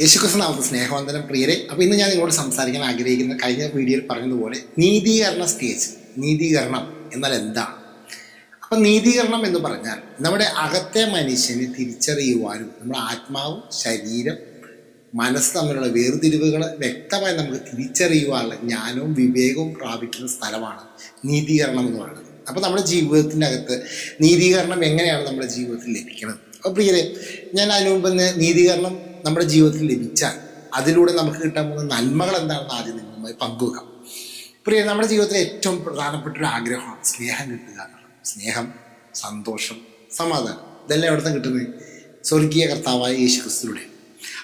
യേശുക്രിസ്തു നാമത്തെ സ്നേഹവന്ദനം പ്രിയരെ. അപ്പോൾ ഇന്ന് ഞാൻ നിങ്ങളോട് സംസാരിക്കാൻ ആഗ്രഹിക്കുന്ന കഴിഞ്ഞ വീഡിയോയിൽ പറഞ്ഞതുപോലെ നീതീകരണ സ്റ്റേജ് നീതീകരണം എന്നാൽ എന്താ അപ്പം നീതീകരണം എന്ന് പറഞ്ഞാൽ നമ്മുടെ അകത്തെ മനുഷ്യനെ തിരിച്ചറിയുവാനും നമ്മുടെ ആത്മാവും ശരീരം മനസ്സ് തമ്മിലുള്ള വേർതിരിവുകൾ വ്യക്തമായി നമുക്ക് തിരിച്ചറിയുവാനുള്ള ജ്ഞാനവും വിവേകവും പ്രാപിക്കുന്ന സ്ഥലമാണ് നീതീകരണം എന്ന് പറയുന്നത്. അപ്പോൾ നമ്മുടെ ജീവിതത്തിനകത്ത് നീതീകരണം എങ്ങനെയാണ് നമ്മുടെ ജീവിതത്തിൽ ലഭിക്കുന്നത് അപ്പോൾ പ്രിയരെ ഞാൻ അതിനു മുമ്പ് നീതീകരണം നമ്മുടെ ജീവിതത്തിൽ ലഭിച്ചാൽ അതിലൂടെ നമുക്ക് കിട്ടാൻ പോകുന്ന നന്മകൾ എന്താണെന്ന് ആദ്യം നിങ്ങളുമായി പങ്കുവെക്കാം. പ്രിയ നമ്മുടെ ജീവിതത്തിലെ ഏറ്റവും പ്രധാനപ്പെട്ട ഒരു ആഗ്രഹമാണ് സ്നേഹം കിട്ടുക എന്നുള്ളത്. സ്നേഹം സന്തോഷം സമാധാനം. ഇതെല്ലാം എവിടെ കിട്ടുന്നത്? സ്വർഗീയ കർത്താവായ യേശു ക്രിസ്തുവിടെ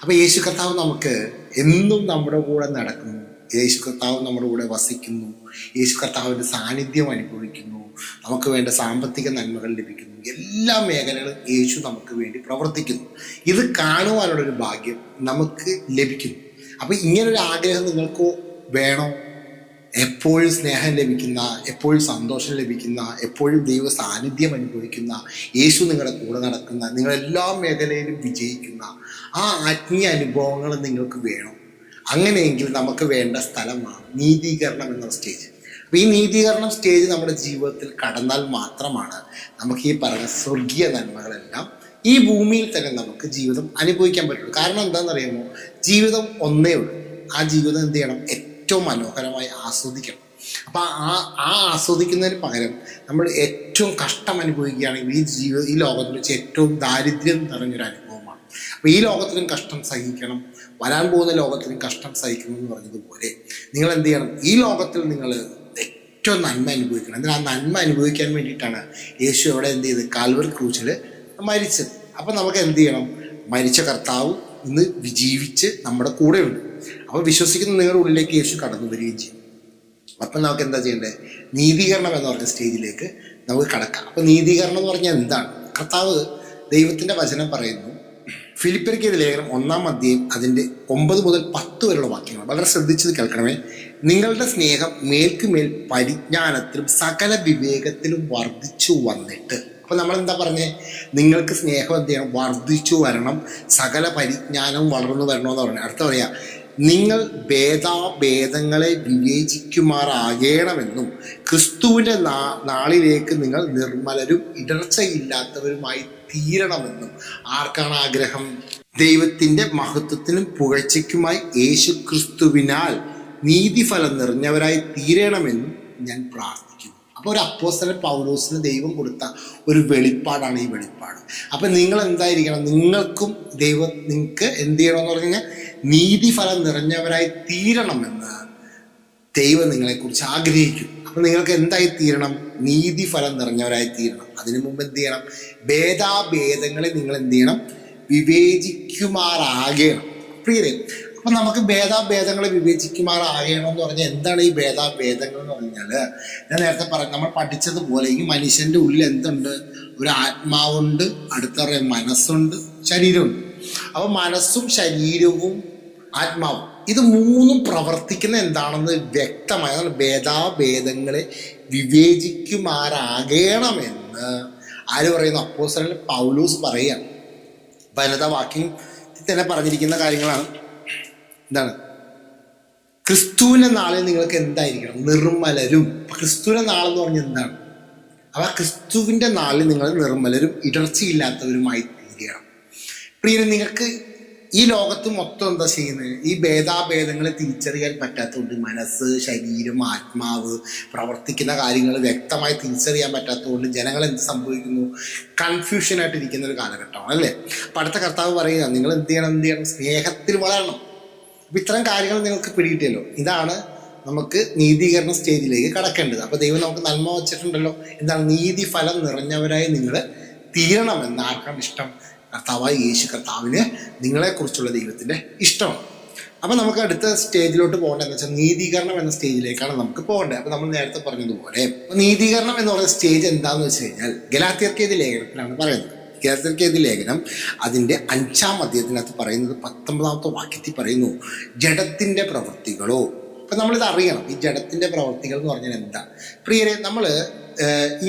അപ്പോൾ യേശു കർത്താവ് നമുക്ക് എന്നും നമ്മുടെ കൂടെ നടക്കുന്നു. യേശു കർത്താവ് നമ്മുടെ കൂടെ വസിക്കുന്നു. യേശു കർത്താവിന്റെ സാന്നിധ്യം അനുഭവിക്കുന്നു. നമുക്ക് വേണ്ട സാമ്പത്തിക നന്മകൾ ലഭിക്കുന്നു. എല്ലാ മേഖലകളും യേശു നമുക്ക് വേണ്ടി പ്രവർത്തിക്കുന്നു. ഇത് കാണുവാനുള്ളൊരു ഭാഗ്യം നമുക്ക് ലഭിക്കുന്നു. അപ്പോൾ ഇങ്ങനൊരു ആഗ്രഹം നിങ്ങൾക്ക് വേണോ? എപ്പോഴും സ്നേഹം ലഭിക്കുന്ന എപ്പോഴും സന്തോഷം ലഭിക്കുന്ന എപ്പോഴും ദൈവ സാന്നിധ്യം അനുഭവിക്കുന്ന യേശു നിങ്ങളുടെ കൂടെ നടക്കുന്ന നിങ്ങളെല്ലാ മേഖലയിലും വിജയിക്കുന്ന ആ ആത്മീയ അനുഭവങ്ങൾ നിങ്ങൾക്ക് വേണം? അങ്ങനെയെങ്കിൽ നമുക്ക് വേണ്ട സ്ഥലമാണ് നീതീകരണം എന്ന സ്റ്റേജ് അപ്പോൾ ഈ നീതീകരണം സ്റ്റേജ് നമ്മുടെ ജീവിതത്തിൽ കടന്നാൽ മാത്രമാണ് നമുക്ക് ഈ പറഞ്ഞ സ്വർഗീയ നന്മകളെല്ലാം ഈ ഭൂമിയിൽ തന്നെ നമുക്ക് ജീവിതം അനുഭവിക്കാൻ പറ്റുള്ളൂ. കാരണം എന്താണെന്നറിയാമോ? ജീവിതം ഒന്നേ ഉള്ളൂ. ആ ജീവിതം എന്ത് ചെയ്യണം? ഏറ്റവും മനോഹരമായി ആസ്വദിക്കണം. അപ്പം ആ ആ ആസ്വദിക്കുന്നതിന് പകരം നമ്മൾ ഏറ്റവും കഷ്ടം അനുഭവിക്കുകയാണെങ്കിൽ ഈ ജീവിത ഈ ലോകത്തിൽ വെച്ച് ഏറ്റവും ദാരിദ്ര്യം നിറഞ്ഞൊരു അനുഭവമാണ് അപ്പോൾ ഈ ലോകത്തിനും കഷ്ടം സഹിക്കണം. വരാൻ പോകുന്ന ലോകത്തിനും കഷ്ടം സഹിക്കണം എന്ന് പറഞ്ഞതുപോലെ നിങ്ങൾ എന്ത് ചെയ്യണം? ഈ ലോകത്തിൽ നിങ്ങൾ ഏറ്റവും നന്മ അനുഭവിക്കണം. എന്നാൽ ആ നന്മ അനുഭവിക്കാൻ വേണ്ടിയിട്ടാണ് യേശു അവിടെ എന്ത് ചെയ്ത്? കാൽവർ ക്രൂച്ചിൽ മരിച്ചത് അപ്പം നമുക്ക് എന്ത് ചെയ്യണം? മരിച്ച കർത്താവ് ഇന്ന് വിജീവിച്ച് നമ്മുടെ കൂടെ ഉണ്ട് അപ്പോൾ വിശ്വസിക്കുന്ന നിങ്ങളുടെ ഉള്ളിലേക്ക് യേശു കടന്നു വരികയും ചെയ്യും. അപ്പം നമുക്ക് എന്താ ചെയ്യേണ്ടത് നീതീകരണം എന്ന് പറഞ്ഞ സ്റ്റേജിലേക്ക് നമുക്ക് കടക്കാം. അപ്പം നീതീകരണം എന്ന് പറഞ്ഞാൽ എന്താണ്? കർത്താവ് ദൈവത്തിന്റെ വചനം പറയുന്നു. ഫിലിപ്പരിക്കെതിരെ ലേഖനം ഒന്നാം അധ്യയം അതിന്റെ ഒമ്പത് മുതൽ പത്ത് വരെയുള്ള വാക്യങ്ങൾ. വളരെ ശ്രദ്ധിച്ചത് കേൾക്കണമേ. നിങ്ങളുടെ സ്നേഹം മേൽക്കുമേൽ പരിജ്ഞാനത്തിലും സകല വിവേകത്തിലും വർദ്ധിച്ചു വന്നിട്ട്. അപ്പോൾ നമ്മൾ എന്താ പറഞ്ഞേ? നിങ്ങൾക്ക് സ്നേഹം എന്ത് ചെയ്യണം? വർദ്ധിച്ചു വരണം. സകല പരിജ്ഞാനവും വളർന്നു വരണമെന്ന് പറഞ്ഞു. അടുത്ത പറയാ നിങ്ങൾ ഭേദാഭേദങ്ങളെ വിവേചിക്കുമാറാകണമെന്നും ക്രിസ്തുവിന്റെ നാളിലേക്ക് നിങ്ങൾ നിർമ്മലരും ഇടർച്ചയില്ലാത്തവരുമായി തീരണമെന്നും ആർക്കാണ് ആഗ്രഹം? ദൈവത്തിന്റെ മഹത്വത്തിനും പുകഴ്ചയ്ക്കുമായി യേശു ക്രിസ്തുവിനാൽ നീതിഫലം നിറഞ്ഞവരായി തീരണമെന്നും ഞാൻ പ്രാർത്ഥിക്കുന്നു. അപ്പോൾ ഒരു അപ്പോസ്തല പൗലോസിന് ദൈവം കൊടുത്ത ഒരു വെളിപ്പാടാണ് ഈ വെളിപ്പാട്. അപ്പം നിങ്ങൾ എന്തായിരിക്കണം? നിങ്ങൾക്കും ദൈവം നിങ്ങൾക്ക് എന്ത് ചെയ്യണമെന്ന് പറഞ്ഞു കഴിഞ്ഞാൽ നീതിഫലം നിറഞ്ഞവരായി തീരണമെന്ന് ദൈവം നിങ്ങളെക്കുറിച്ച് ആഗ്രഹിക്കും അപ്പം നിങ്ങൾക്ക് എന്തായി തീരണം? നീതി ഫലം നിറഞ്ഞവരായി തീരണം അതിനു മുമ്പ് എന്ത് ചെയ്യണം? ഭേദാഭേദങ്ങളെ നിങ്ങൾ എന്ത് ചെയ്യണം? വിവേചിക്കുമാറാകണം. പ്രിയരെ അപ്പം നമുക്ക് ഭേദാഭേദങ്ങളെ വിവേചിക്കുമാറാകണം എന്ന് പറഞ്ഞാൽ എന്താണ് ഈ ഭേദാഭേദങ്ങൾ എന്ന് പറഞ്ഞാൽ? ഞാൻ നേരത്തെ പറഞ്ഞു നമ്മൾ പഠിച്ചതുപോലെ ഈ മനുഷ്യന്റെ ഉള്ളിൽ എന്തുണ്ട്? ഒരു ആത്മാവുണ്ട് അടുത്ത പറയാം മനസ്സുണ്ട് ശരീരമുണ്ട്. അപ്പോൾ മനസ്സും ശരീരവും ആത്മാവും. ഇത് മൂന്നും പ്രവർത്തിക്കുന്ന എന്താണെന്ന് വ്യക്തമായ ഭേദാഭേദങ്ങളെ വിവേചിക്കുമാരാകണമെന്ന് ആര് പറയുന്നു? അപ്പോസ്റ്റലൻ പൗലൂസ് പറയുകയാണ്. വനിത വാക്യം തന്നെ പറഞ്ഞിരിക്കുന്ന കാര്യങ്ങളാണ്. എന്താണ്? ക്രിസ്തുവിന്റെ നാളിൽ നിങ്ങൾക്ക് എന്തായിരിക്കണം? നിർമ്മലരും. ക്രിസ്തുവിന്റെ നാളെന്ന് പറഞ്ഞാൽ എന്താണ്? അവ ക്രിസ്തുവിന്റെ നാളിൽ നിങ്ങൾ നിർമ്മലരും ഇടർച്ചയില്ലാത്തവരുമായി തീരുകയാണ് പ്രിയരെ നിങ്ങൾക്ക് ഈ ലോകത്ത് മൊത്തം എന്താ ചെയ്യുന്നത്? ഈ ഭേദാഭേദങ്ങളെ തിരിച്ചറിയാൻ പറ്റാത്തതുകൊണ്ട് മനസ്സ് ശരീരം ആത്മാവ് പ്രവർത്തിക്കുന്ന കാര്യങ്ങൾ വ്യക്തമായി തിരിച്ചറിയാൻ പറ്റാത്തതുകൊണ്ട് ജനങ്ങൾ എന്ത് സംഭവിക്കുന്നു? കൺഫ്യൂഷനായിട്ട് ഇരിക്കുന്ന ഒരു കാലഘട്ടമാണ് അല്ലേ? അപ്പം അടുത്ത കർത്താവ് പറയുക നിങ്ങൾ എന്ത് ചെയ്യണം എന്ത് ചെയ്യണം? സ്നേഹത്തിൽ വളരണം. അപ്പം ഇത്തരം കാര്യങ്ങൾ നിങ്ങൾക്ക് പിടികിട്ടിയല്ലോ. ഇതാണ് നമുക്ക് നീതീകരണ സ്റ്റേജിലേക്ക് കടക്കേണ്ടത്. അപ്പോൾ ദൈവം നമുക്ക് നന്മ വച്ചിട്ടുണ്ടല്ലോ. എന്താണ്? നീതി ഫലം നിറഞ്ഞവരായി നിങ്ങൾ തീരണമെന്ന് ആർക്കാണ് ഇഷ്ടം. കർത്താവായ യേശു കർത്താവിന് നിങ്ങളെക്കുറിച്ചുള്ള ദൈവത്തിന്റെ ഇഷ്ടമാണ്. അപ്പോൾ നമുക്ക് അടുത്ത സ്റ്റേജിലോട്ട് പോകേണ്ടതെന്ന് വെച്ചാൽ നീതീകരണം എന്ന സ്റ്റേജിലേക്കാണ് നമുക്ക് പോകേണ്ടത്. അപ്പോൾ നമ്മൾ നേരത്തെ പറഞ്ഞതുപോലെ നീതീകരണം എന്ന് പറയുന്ന സ്റ്റേജ് എന്താണെന്ന് വെച്ച് കഴിഞ്ഞാൽ ഗലാത്യർക്കേത് ലേഖനത്തിലാണ് പറയുന്നത്. ഗലാത്യർക്കേത് ലേഖനം? അതിന്റെ അഞ്ചാം അധ്യായത്തിനകത്ത് പറയുന്നത് പത്തൊമ്പതാമത്തെ വാക്യത്തിൽ പറയുന്നു ജഡത്തിന്റെ പ്രവൃത്തികളോ? അപ്പം നമ്മളിത് അറിയണം. ഈ ജഡത്തിന്റെ പ്രവൃത്തികൾ എന്ന് പറഞ്ഞാൽ എന്താ? പ്രിയരെ നമ്മൾ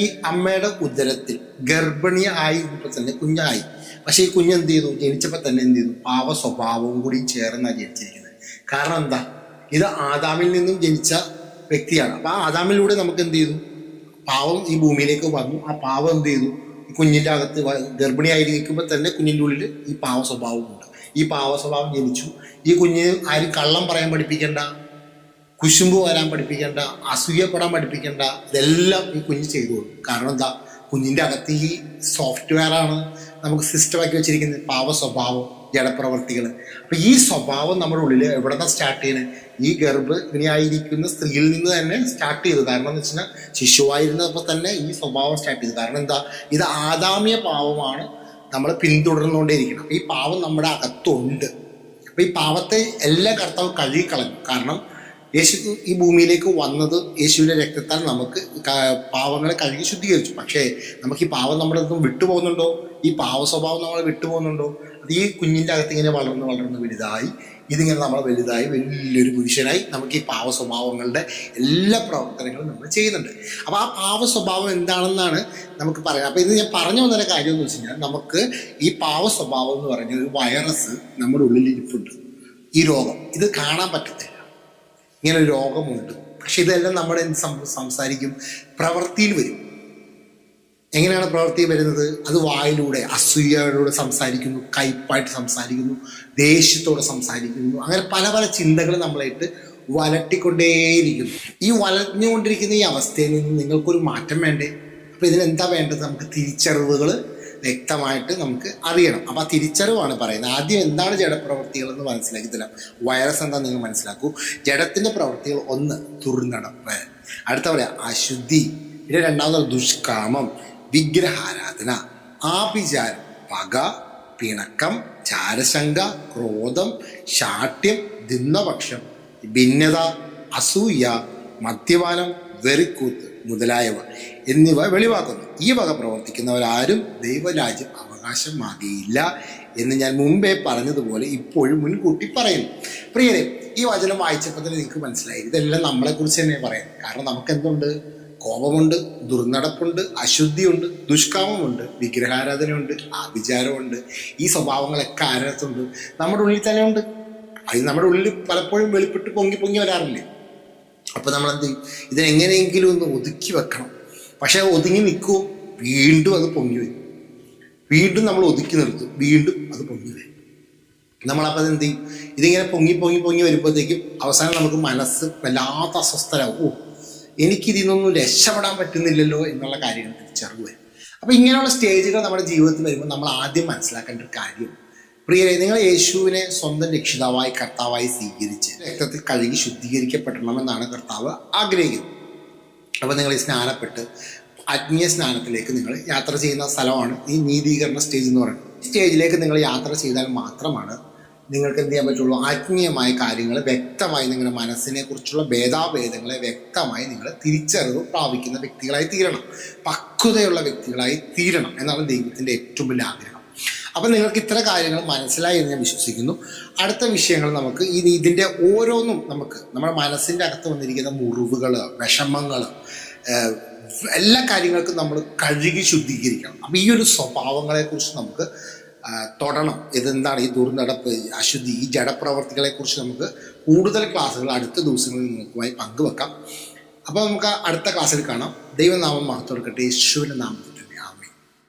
ഈ അമ്മയുടെ ഉദരത്തിൽ ഗർഭിണിയായി തന്നെ കുഞ്ഞായി പക്ഷേ ഈ കുഞ്ഞ് എന്ത് ചെയ്തു? ജനിച്ചപ്പോൾ തന്നെ എന്ത് ചെയ്തു? പാവ സ്വഭാവവും കൂടി ചേർന്നാണ് ജനിച്ചിരിക്കുന്നത്. കാരണം എന്താ? ഇത് ആദാമിൽ നിന്നും ജനിച്ച വ്യക്തിയാണ്. അപ്പൊ ആ ആദാമിലൂടെ നമുക്ക് എന്ത് ചെയ്തു? പാവം ഈ ഭൂമിയിലേക്ക് വന്നു. ആ പാവം എന്ത് ചെയ്തു? കുഞ്ഞിന്റെ അകത്ത് ഗർഭിണിയായിരിക്കുമ്പോൾ തന്നെ കുഞ്ഞിന്റെ ഉള്ളിൽ ഈ പാവ സ്വഭാവമുണ്ട് ഈ പാവ സ്വഭാവം ജനിച്ചു. ഈ കുഞ്ഞിന് ആരും കള്ളം പറയാൻ പഠിപ്പിക്കേണ്ട? കുശുമ്പ് വരാൻ പഠിപ്പിക്കേണ്ട? അസൂയപ്പെടാൻ പഠിപ്പിക്കേണ്ട? ഇതെല്ലാം ഈ കുഞ്ഞ് ചെയ്തു കാരണം എന്താ? കുഞ്ഞിന്റെ അകത്ത് ഈ സോഫ്റ്റ്വെയർ ആണ് നമുക്ക് സിസ്റ്റമാക്കി വെച്ചിരിക്കുന്നത്. പാവ സ്വഭാവം ജഡപ്രവർത്തികൾ അപ്പൊ ഈ സ്വഭാവം നമ്മുടെ ഉള്ളിൽ എവിടെ നിന്നാണ് സ്റ്റാർട്ട് ചെയ്യുന്നത് ഈ ഗർഭിണിയായിരിക്കുന്ന സ്ത്രീയിൽ നിന്ന് തന്നെ സ്റ്റാർട്ട് ചെയ്തു കാരണം എന്ന് വെച്ചാൽ ശിശുവായിരുന്നപ്പോൾ തന്നെ ഈ സ്വഭാവം സ്റ്റാർട്ട് ചെയ്തു കാരണം എന്താ? ഇത് ആദാമ്യ പാവമാണ് നമ്മൾ പിന്തുടർന്നുകൊണ്ടേയിരിക്കണം അപ്പൊ ഈ പാവം നമ്മുടെ അകത്തുണ്ട്. അപ്പൊ ഈ പാവത്തെ എല്ലാ കർത്താവ് കഴുകിക്കളഞ്ഞു. കാരണം യേശു ഈ ഭൂമിയിലേക്ക് വന്നത് യേശുവിന്റെ രക്തത്താൽ നമുക്ക് പാവങ്ങളെ കഴുകി ശുദ്ധീകരിച്ചു. പക്ഷേ നമുക്ക് ഈ പാവം നമ്മുടെ അടുത്ത് വിട്ടുപോകുന്നുണ്ടോ? ഈ പാവ സ്വഭാവം നമ്മളെ വിട്ടുപോകുന്നുണ്ടോ? അത് ഈ കുഞ്ഞിന്റെ അകത്ത് ഇങ്ങനെ വളർന്ന് വളർന്ന് വലുതായി ഇതിങ്ങനെ നമ്മൾ വലുതായി വലിയൊരു പുരുഷനായി നമുക്ക് ഈ പാവ സ്വഭാവങ്ങളുടെ എല്ലാ പ്രവർത്തനങ്ങളും നമ്മൾ ചെയ്യുന്നുണ്ട്. അപ്പോൾ ആ പാവ സ്വഭാവം എന്താണെന്നാണ് നമുക്ക് പറയാം അപ്പോൾ ഇത് ഞാൻ പറഞ്ഞു വന്നൊരു കാര്യം എന്ന് വെച്ച് കഴിഞ്ഞാൽ നമുക്ക് ഈ പാവ സ്വഭാവം എന്ന് പറഞ്ഞ ഒരു വൈറസ് നമ്മുടെ ഉള്ളിൽ ഇരിപ്പുണ്ട് ഈ രോഗം. ഇത് കാണാൻ പറ്റത്തില്ല. ഇങ്ങനെ ഒരു രോഗമുണ്ട് പക്ഷെ ഇതെല്ലാം നമ്മുടെ സംസാരിക്കും? പ്രവൃത്തിയിൽ വരും. എങ്ങനെയാണ് പ്രവൃത്തി വരുന്നത്? അത് വായിലൂടെ അസൂയയോടെ സംസാരിക്കുന്നു കയ്പായിട്ട് സംസാരിക്കുന്നു ദേഷ്യത്തോടെ സംസാരിക്കുന്നു. അങ്ങനെ പല പല ചിന്തകൾ നമ്മളായിട്ട് വലട്ടിക്കൊണ്ടേയിരിക്കുന്നു. ഈ വലഞ്ഞുകൊണ്ടിരിക്കുന്ന ഈ അവസ്ഥയിൽ നിന്ന് നിങ്ങൾക്കൊരു മാറ്റം വേണ്ടേ? അപ്പൊ ഇതിനെന്താ വേണ്ടത്? നമുക്ക് തിരിച്ചറിവുകൾ വ്യക്തമായിട്ട് നമുക്ക് അറിയണം. അപ്പോൾ ആ തിരിച്ചറിവാണ് പറയുന്നത്. ആദ്യം എന്താണ് ജഡപ്രവൃത്തികൾ എന്ന് മനസ്സിലാക്കി തരാം വൈറസ് എന്താണെന്ന് നിങ്ങൾ മനസ്സിലാക്കൂ. ജഡത്തിന്റെ പ്രവൃത്തികൾ ഒന്ന് തുറന്നടപ്പ് അടുത്ത പറയാം അശുദ്ധി. പിന്നെ രണ്ടാമത് ദുഷ്കാമം. വിഗ്രഹാരാധന. ആഭിചാരം. പക പിണക്കം ചാരശങ്ക ക്രോധം ശാഠ്യം ദിന്നപക്ഷം ഭിന്നത അസൂയ മദ്യപാനം വെറിക്കൂത്ത് മുതലായവ. എന്നിവ വെളിവാക്കുന്നു. ഈ വക പ്രവർത്തിക്കുന്നവരാരും ദൈവരാജ്യം അവകാശമാകിയില്ല എന്ന് ഞാൻ മുമ്പേ പറഞ്ഞതുപോലെ ഇപ്പോഴും മുൻകൂട്ടി പറയുന്നു. പ്രിയരെ ഈ വചനം വായിച്ചപ്പോൾ തന്നെ നിങ്ങൾക്ക് മനസ്സിലായി. ഇതെല്ലാം നമ്മളെക്കുറിച്ച് തന്നെ പറയാം കാരണം നമുക്ക് എന്തുണ്ട് കോപമുണ്ട് ദുർനടപ്പുണ്ട് അശുദ്ധിയുണ്ട് ദുഷ്കാമമുണ്ട് വിഗ്രഹാരാധനയുണ്ട് ആഭിചാരമുണ്ട്. ഈ സ്വഭാവങ്ങളൊക്കെ ആരത്തുണ്ട് നമ്മുടെ ഉള്ളിൽ തന്നെ ഉണ്ട്. അത് നമ്മുടെ ഉള്ളിൽ പലപ്പോഴും വെളിപ്പെട്ട് പൊങ്ങി പൊങ്ങി വരാറില്ലേ? അപ്പോൾ നമ്മൾ എന്ത് ചെയ്യും? ഇതിനെങ്ങനെയെങ്കിലും ഒന്ന് ഒതുക്കി വെക്കണം. പക്ഷേ ഒതുങ്ങി നിൽക്കുമോ വീണ്ടും അത് പൊങ്ങി വരും. വീണ്ടും നമ്മൾ ഒതുക്കി നിർത്തും. വീണ്ടും അത് പൊങ്ങി വരും. നമ്മളപ്പോൾ അതെന്ത് ചെയ്യും? ഇതിങ്ങനെ പൊങ്ങി പൊങ്ങി പൊങ്ങി വരുമ്പോഴത്തേക്കും അവസാനം നമുക്ക് മനസ്സ് വല്ലാത്ത അസ്വസ്ഥരാകും ഓ എനിക്കിതിൽ രക്ഷപ്പെടാൻ പറ്റുന്നില്ലല്ലോ എന്നുള്ള കാര്യങ്ങൾ തിരിച്ചറിവ് വരും. അപ്പോൾ ഇങ്ങനെയുള്ള സ്റ്റേജുകൾ നമ്മുടെ ജീവിതത്തിൽ വരുമ്പോൾ നമ്മൾ ആദ്യം മനസ്സിലാക്കേണ്ട ഒരു കാര്യം. പ്രിയരെ നിങ്ങൾ യേശുവിനെ സ്വന്തം രക്ഷിതാവായി കർത്താവായി സ്വീകരിച്ച് രക്തത്തിൽ കഴുകി ശുദ്ധീകരിക്കപ്പെടണമെന്നാണ് കർത്താവ് ആഗ്രഹിക്കുന്നത്. അപ്പോൾ നിങ്ങൾ ഈ സ്നാനപ്പെട്ട് ആത്മീയ സ്നാനത്തിലേക്ക് നിങ്ങൾ യാത്ര ചെയ്യുന്ന സ്ഥലമാണ് ഈ നീതീകരണ സ്റ്റേജ് എന്ന് പറയുന്നത്. സ്റ്റേജിലേക്ക് നിങ്ങൾ യാത്ര ചെയ്താൽ മാത്രമാണ് നിങ്ങൾക്ക് എന്ത് ചെയ്യാൻ പറ്റുള്ളൂ? ആത്മീയമായ കാര്യങ്ങൾ വ്യക്തമായി നിങ്ങളുടെ മനസ്സിനെ കുറിച്ചുള്ള ഭേദാഭേദങ്ങളെ വ്യക്തമായി നിങ്ങൾ തിരിച്ചറിവ് പ്രാപിക്കുന്ന വ്യക്തികളായി തീരണം. പക്വതയുള്ള വ്യക്തികളായി തീരണം എന്നാണ് ദൈവത്തിന്റെ ഏറ്റവും വലിയ ആഗ്രഹം. അപ്പം നിങ്ങൾക്ക് ഇത്ര കാര്യങ്ങൾ മനസ്സിലായി എന്ന് ഞാൻ വിശ്വസിക്കുന്നു. അടുത്ത വിഷയങ്ങൾ നമുക്ക് ഈ ഇതിന്റെ ഓരോന്നും നമുക്ക് നമ്മുടെ മനസ്സിന്റെ അകത്ത് വന്നിരിക്കുന്ന മുറിവുകൾ വിഷമങ്ങൾ എല്ലാ കാര്യങ്ങൾക്കും നമ്മൾ കഴുകി ശുദ്ധീകരിക്കണം. അപ്പം ഈ ഒരു സ്വഭാവങ്ങളെക്കുറിച്ച് നമുക്ക് തൊടണം. ഇതെന്താണ് ഈ ദുർനടപ്പ് അശുദ്ധി ഈ ജഡപ്രവർത്തികളെക്കുറിച്ച് നമുക്ക് കൂടുതൽ ക്ലാസ്സുകൾ അടുത്ത ദിവസങ്ങളിൽ നിങ്ങൾക്കുമായി പങ്കുവെക്കാം. അപ്പോൾ നമുക്ക് അടുത്ത ക്ലാസ്സിൽ കാണാം. ദൈവനാമം മഹത്വം യേശുവിന്റെ നാമത്തിൽ.